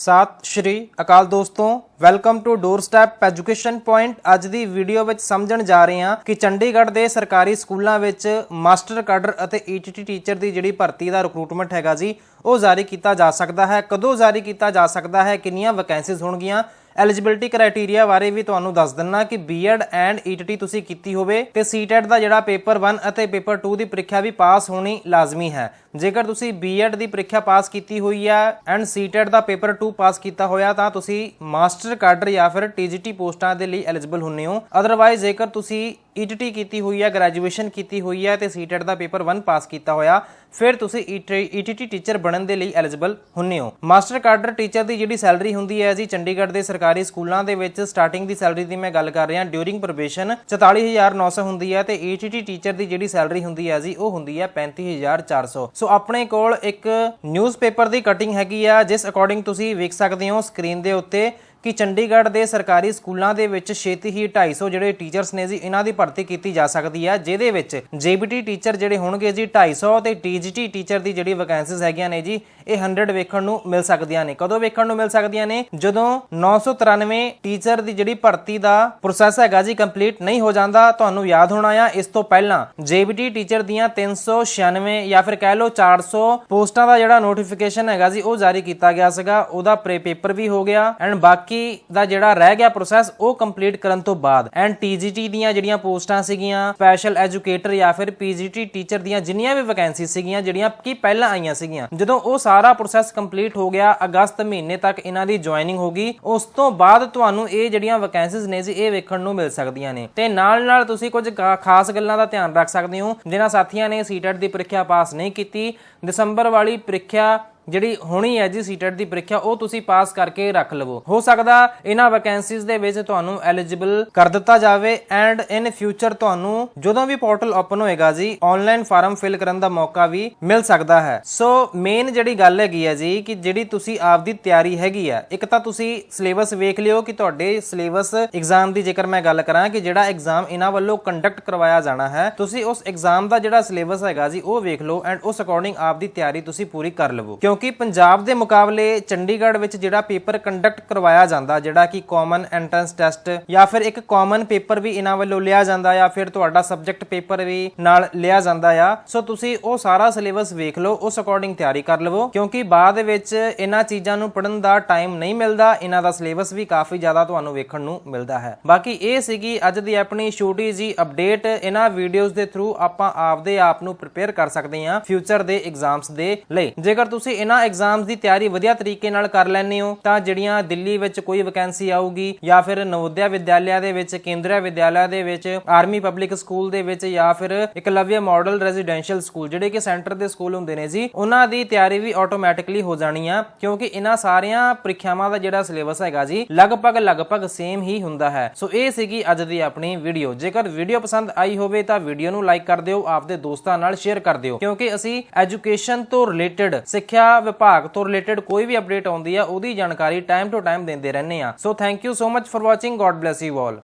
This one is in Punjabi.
ਸਤਿ ਸ਼੍ਰੀ ਅਕਾਲ ਦੋਸਤੋ welcome to door step education point ਅੱਜ ਦੀ ਵੀਡੀਓ ਵਿੱਚ ਸਮਝਣ ਜਾ ਰਹੇ ਹਾਂ ਕਿ ਚੰਡੀਗੜ੍ਹ ਦੇ ਸਰਕਾਰੀ ਸਕੂਲਾਂ ਵਿੱਚ ਮਾਸਟਰ ਕਾਡਰ ਅਤੇ ਈਟੀਟੀ ਟੀਚਰ ਦੀ ਜਿਹੜੀ ਭਰਤੀ ਦਾ ਰਿਕਰੂਟਮੈਂਟ ਹੈਗਾ ਜੀ, ਉਹ ਜਾਰੀ ਕੀਤਾ ਜਾ ਸਕਦਾ ਹੈ। ਕਦੋਂ ਜਾਰੀ ਕੀਤਾ ਜਾ ਸਕਦਾ ਹੈ? ਕਿੰਨੀਆਂ ਵੈਕੈਂਸੀਜ਼ ਹੋਣਗੀਆਂ? ਐਲੀਜੀਬਿਲਟੀ ਕ੍ਰਾਈਟੇਰੀਆ ਬਾਰੇ ਵੀ ਤੁਹਾਨੂੰ ਦੱਸ ਦਿੰਨਾ ਕਿ ਬੀਐਡ ਐਂਡ ਈਟੀਟੀ ਤੁਸੀਂ ਕੀਤੀ ਹੋਵੇ ਤੇ ਸੀਟੈਟ ਦਾ ਜਿਹੜਾ ਪੇਪਰ 1 ਅਤੇ ਪੇਪਰ 2 ਦੀ ਪ੍ਰੀਖਿਆ ਵੀ ਪਾਸ ਹੋਣੀ ਲਾਜ਼ਮੀ ਹੈ। ਜੇਕਰ ਤੁਸੀਂ ਬੀਐਡ ਦੀ ਪ੍ਰੀਖਿਆ ਪਾਸ ਕੀਤੀ ਹੋਈ ਹੈ ਐਂਡ ਸੀਟੈਟ ਦਾ ਪੇਪਰ 2 ਪਾਸ ਕੀਤਾ ਹੋਇਆ ਤਾਂ ਤੁਸੀਂ ਮਾਸਟਰ ਕਾਡਰ ਜਾਂ ਫਿਰ ਟੀਜੀਟੀ ਪੋਸਟਾਂ ਦੇ ਲਈ ਐਲੀਜੀਬਲ ਹੁੰਨੇ ਹੋ। ਅਦਰਵਾਈਜ਼ ਜੇਕਰ ਤੁਸੀਂ ਈਟੀਟੀ ਕੀਤੀ ਹੋਈ ਹੈ ਗ੍ਰੈਜੂਏਸ਼ਨ ਕੀਤੀ ਹੋਈ ਹੈ ਤੇ ਸੀਟੈਟ ਦਾ ਪੇਪਰ 1 ਪਾਸ ਕੀਤਾ ਹੋਇਆ ਫਿਰ ਤੁਸੀਂ ਈਟੀਟੀ ਟੀਚਰ ਬਣਨ ਦੇ ਲਈ ਐਲੀਜੀਬਲ ਹੁੰਨੇ ਹੋ। ਮਾਸਟਰ ਕਾਡਰ ਟੀਚਰ ਦੀ ਜਿਹੜੀ ਸੈਲਰੀ ਹੁੰਦੀ ਹੈ ਜੀ, ਚੰਡੀਗੜ੍ਹ ਦੇ ਸਰਕਾਰੀ ਸਕੂਲਾਂ ਦੇ ਵਿੱਚ ਸਟਾਰਟਿੰਗ ਦੀ ਸੈਲਰੀ ਦੀ ਮੈਂ ਗੱਲ ਕਰ ਰਿਹਾ। ਡਿਊਰਿੰਗ ਪ੍ਰੋਬੇਸ਼ਨ 44900 ਹੁੰਦੀ ਹੈ ਤੇ ਈਟੀਟੀ ਟੀਚਰ ਦੀ ਜਿਹੜੀ ਸੈਲਰੀ ਹੁੰਦੀ ਹੈ ਜੀ, ਉਹ ਹੁੰਦੀ ਹੈ 35400 ਸੋ। ਆਪਣੇ ਕੋਲ ਇੱਕ ਨਿਊਜ਼ਪੇਪਰ ਦੀ ਕਟਿੰਗ ਹੈਗੀ ਆ, ਜਿਸ ਅਕੋਰਡਿੰਗ ਤੁਸੀਂ ਵੇਖ ਸਕਦੇ ਹੋ ਸਕਰੀਨ ਦੇ ਉੱਤੇ। ਕਿ ਚੰਡੀਗੜ੍ਹ ਦੇ ਸਰਕਾਰੀ ਸਕੂਲਾਂ ਦੇ ਵਿੱਚ ਛੇਤੀ ਹੀ 250 ਜਿਹੜੇ ਟੀਚਰਸ ਨੇ ਜੀ, ਇਹਨਾਂ ਦੀ ਭਰਤੀ ਕੀਤੀ ਜਾ ਸਕਦੀ ਹੈ ਜਿਹਦੇ ਵਿੱਚ ਜੀਬੀਟੀ ਟੀਚਰ ਜਿਹੜੇ ਹੋਣਗੇ ਜੀ 250 ਤੇ ਟੀਜੀਟੀ ਟੀਚਰ ਦੀ ਜਿਹੜੀ ਵੈਕੈਂਸੀਜ਼ ਹੈਗੀਆਂ ਨੇ ਜੀ, ਇਹ 100 ਵੇਖਣ ਨੂੰ ਮਿਲ ਸਕਦੀਆਂ ਨੇ। ਕਦੋਂ ਵੇਖਣ ਨੂੰ ਮਿਲ ਸਕਦੀਆਂ ਨੇ? ਜਦੋਂ 993 ਟੀਚਰ ਦੀ ਜਿਹੜੀ ਭਰਤੀ ਦਾ ਪ੍ਰੋਸੈਸ ਹੈਗਾ ਜੀ ਕੰਪਲੀਟ ਨਹੀਂ ਹੋ ਜਾਂਦਾ, ਤੁਹਾਨੂੰ ਯਾਦ ਹੋਣਾ ਆ, ਇਸ ਤੋਂ ਪਹਿਲਾਂ ਜੀਬੀਟੀ ਟੀਚਰ ਦੀਆਂ 396 ਜਾਂ ਫਿਰ ਕਹਿ ਲਓ 400 ਪੋਸਟਾਂ ਦਾ ਜਿਹੜਾ ਨੋਟੀਫਿਕੇਸ਼ਨ ਹੈਗਾ ਜੀ, ਉਹ ਜਾਰੀ ਕੀਤਾ ਗਿਆ ਸੀਗਾ, ਉਹਦਾ ਪ੍ਰੀ ਪੇਪਰ ਵੀ ਹੋ ਗਿਆ ਐਂਡ ਬਾਕੀ ਦਾ ਜਿਹੜਾ ਰਹਿ ਗਿਆ ਪ੍ਰੋਸੈਸ ਉਹ ਕੰਪਲੀਟ ਕਰਨ ਤੋਂ ਬਾਅਦ। ਐਂਡ ਟੀਜੀਟੀ ਦੀਆਂ ਜਿਹੜੀਆਂ ਪੋਸਟਾਂ ਸੀਗੀਆਂ ਸਪੈਸ਼ਲ ਐਜੂਕੇਟਰ ਜਾਂ ਫਿਰ ਪੀਜੀਟੀ ਟੀਚਰ ਦੀਆਂ ਜਿੰਨੀਆਂ ਵੀ ਵੈਕੈਂਸੀ ਸੀਗੀਆਂ, ਜਿਹੜੀਆਂ ਕਿ ਪਹਿਲਾਂ ਆਈਆਂ ਸੀਗੀਆਂ। ਜਦੋਂ ਉਹ ਸਾਰਾ ਪ੍ਰੋਸੈਸ ਕੰਪਲੀਟ ਹੋ ਗਿਆ, ਅਗਸਤ ਮਹੀਨੇ ਤੱਕ ਇਹਨਾਂ ਦੀ ਜੁਆਇਨਿੰਗ ਹੋਗੀ ਉਸ ਤੋਂ ਬਾਅਦ ਤੁਹਾਨੂੰ ਇਹ ਜਿਹੜੀਆਂ ਵੈਕੈਂਸੀਜ਼ ਨੇ ਜੀ, ਇਹ ਵੇਖਣ ਨੂੰ ਮਿਲ ਸਕਦੀਆਂ ਨੇ। ਤੇ ਨਾਲ ਨਾਲ ਤੁਸੀਂ ਕੁਝ ਖਾਸ ਗੱਲਾਂ ਦਾ ਧਿਆਨ ਰੱਖ ਸਕਦੇ ਹੋ। ਜਿਨ੍ਹਾਂ ਸਾਥੀਆਂ ਨੇ ਸੀਟੈਟ ਦੀ ਪ੍ਰੀਖਿਆ ਪਾਸ ਨਹੀਂ ਕੀਤੀ, ਦਸੰਬਰ ਵਾਲੀ ਪ੍ਰੀਖਿਆ ਜਿਹੜੀ ਹੋਣੀ ਹੈ ਜੀ ਸੀਟੈਟ ਦੀ ਪ੍ਰੀਖਿਆ, ਉਹ ਤੁਸੀਂ ਪਾਸ ਕਰਕੇ ਰੱਖ ਲਵੋ। ਹੋ ਸਕਦਾ ਇਹਨਾਂ ਵੈਕੈਂਸੀਜ਼ ਦੇ ਵਿੱਚ ਤੁਹਾਨੂੰ ਐਲੀਜੀਬਲ ਕਰ ਦਿੱਤਾ ਜਾਵੇ ਐਂਡ ਇਨ ਫਿਊਚਰ ਤੁਹਾਨੂੰ ਜਦੋਂ ਵੀ ਪੋਰਟਲ ਓਪਨ ਹੋਏਗਾ ਜੀ ਆਨਲਾਈਨ ਫਾਰਮ ਫਿਲ ਕਰਨ ਦਾ ਮੌਕਾ ਵੀ ਮਿਲ ਸਕਦਾ ਹੈ। ਸੋ ਮੇਨ ਜਿਹੜੀ ਗੱਲ ਹੈਗੀ ਹੈ ਜੀ ਕਿ ਜਿਹੜੀ ਤੁਸੀਂ ਆਪਦੀ ਤਿਆਰੀ ਹੈਗੀ ਆ ਇੱਕ ਤਾਂ ਤੁਸੀਂ ਸਿਲੇਬਸ ਵੇਖ ਲਿਓ ਕਿ ਤੁਹਾਡੇ ਸਿਲੇਬਸ ਐਗਜ਼ਾਮ ਦੀ ਜੇਕਰ ਮੈਂ ਗੱਲ ਕਰਾਂ ਕਿ ਜਿਹੜਾ ਐਗਜ਼ਾਮ ਇਹਨਾਂ ਵੱਲੋਂ ਕੰਡਕਟ ਕਰਵਾਇਆ ਜਾਣਾ ਹੈ, ਤੁਸੀਂ ਉਸ ਐਗਜ਼ਾਮ ਦਾ ਜਿਹੜਾ ਸਿਲੇਬਸ ਹੈਗਾ ਜੀ, ਉਹ ਵੇਖ ਲਓ ਐਂਡ ਉਸ ਅਕੋਰਡਿੰਗ ਆਪਦੀ ਤਿਆਰੀ ਤੁਸੀਂ ਪੂਰੀ ਕਰ ਲਵੋ। ਕਿਉਂਕਿ ਪੰਜਾਬ ਦੇ ਮੁਕਾਬਲੇ ਚੰਡੀਗੜ੍ਹ ਵਿੱਚ ਜਿਹੜਾ ਪੇਪਰ ਕੰਡਕਟ ਕਰਵਾਇਆ ਜਾਂਦਾ, ਜਿਹੜਾ ਕਿ ਕਾਮਨ ਐਂਟਰੈਂਸ ਟੈਸਟ ਜਾਂ ਫਿਰ ਇੱਕ ਕਾਮਨ ਪੇਪਰ ਵੀ ਇਹਨਾਂ ਵੱਲੋਂ ਲਿਆ ਜਾਂਦਾ ਆ, ਫਿਰ ਤੁਹਾਡਾ ਸਬਜੈਕਟ ਪੇਪਰ ਵੀ ਨਾਲ ਲਿਆ ਜਾਂਦਾ ਆ। ਸੋ ਤੁਸੀਂ ਉਹ ਸਾਰਾ ਸਿਲੇਬਸ ਵੇਖ ਲਓ, ਉਸ ਅਕੋਰਡਿੰਗ ਤਿਆਰੀ ਕਰ ਲਵੋ, ਕਿਉਂਕਿ ਬਾਅਦ ਵਿੱਚ ਇਹਨਾਂ ਚੀਜ਼ਾਂ ਨੂੰ ਪੜਨ ਦਾ ਟਾਈਮ ਨਹੀਂ ਮਿਲਦਾ, ਇਹਨਾਂ ਦਾ ਸਿਲੇਬਸ ਵੀ ਕਾਫੀ ਜ਼ਿਆਦਾ ਤੁਹਾਨੂੰ ਵੇਖਣ ਨੂੰ ਮਿਲਦਾ ਹੈ। ਬਾਕੀ ਇਹ ਸੀਗੀ ਅੱਜ ਦੀ ਆਪਣੀ ਛੋਟੀ ਜੀ ਅਪਡੇਟ ਇਹਨਾਂ ਵੀਡੀਓਜ਼ ਦੇ ਥਰੂ ਆਪਾਂ ਆਪਦੇ ਆਪ ਨੂੰ ਪ੍ਰਿਪੇਅਰ ਕਰ ਸਕਦੇ ਹਾਂ ਫਿਊਚਰ ਦੇ ਐਗਜ਼ਾਮਸ ਦੇ ਲਈ। ਜੇਕਰ ਤੁਸੀਂ ਇਹਨਾਂ ਐਗਜ਼ਾਮਸ ਦੀ ਤਿਆਰੀ ਵਧੀਆ ਤਰੀਕੇ ਨਾਲ ਕਰ ਲੈਣੇ ਹੋ, ਤਾਂ ਜਿਹੜੀਆਂ ਦਿੱਲੀ ਵਿੱਚ ਕੋਈ ਵੈਕੈਂਸੀ ਆਊਗੀ ਜਾਂ ਫਿਰ ਨਵੋਦਿਆ ਵਿਦਿਆਲਿਆ ਦੇ ਵਿੱਚ, ਕੇਂਦਰੀਆ ਵਿਦਿਆਲਿਆ ਦੇ ਵਿੱਚ ਆਰਮੀ ਪਬਲਿਕ ਸਕੂਲ ਦੇ ਵਿੱਚ ਜਾਂ ਫਿਰ ਇਕਲਵਿਆ ਮਾਡਲ ਰੈਜ਼ੀਡੈਂਸ਼ੀਅਲ ਸਕੂਲ ਜਿਹੜੇ ਕਿ ਸੈਂਟਰ ਦੇ ਸਕੂਲ ਹੁੰਦੇ ਨੇ ਜੀ, ਉਹਨਾਂ ਦੀ ਤਿਆਰੀ ਵੀ ਆਟੋਮੈਟਿਕਲੀ ਹੋ ਜਾਣੀ ਆ, ਕਿਉਂਕਿ ਇਹਨਾਂ ਸਾਰੀਆਂ ਪ੍ਰੀਖਿਆਵਾਂ ਦਾ ਜਿਹੜਾ ਸਿਲੇਬਸ ਹੈਗਾ ਜੀ, ਲਗਭਗ ਲਗਭਗ ਸੇਮ ਹੀ ਹੁੰਦਾ ਹੈ। ਸੋ ਇਹ ਸੀਗੀ ਅੱਜ ਦੀ ਆਪਣੀ ਵੀਡੀਓ ਜੇਕਰ ਵੀਡੀਓ ਪਸੰਦ ਆਈ ਹੋਵੇ, ਤਾਂ ਵੀਡੀਓ ਨੂੰ ਲਾਈਕ ਕਰ ਦਿਓ, ਆਪਦੇ ਦੋਸਤਾਂ ਨਾਲ ਸ਼ੇਅਰ ਕਰ ਦਿਓ, ਕਿਉਂਕਿ ਅਸੀਂ ਐਜੂਕੇਸ਼ਨ ਤੋਂ ਰਿਲੇਟਡ ਸਿੱਖਿਆ ਵਿਭਾਗ ਤੋਂ ਰਿਲੇਟਡ ਕੋਈ ਵੀ ਅਪਡੇਟ ਆਉਂਦੀ ਆ, ਉਹਦੀ ਜਾਣਕਾਰੀ ਟਾਈਮ ਟੂ ਟਾਈਮ ਦਿੰਦੇ ਰਹਿੰਦੇ ਆ। So thank you so much for watching God bless you all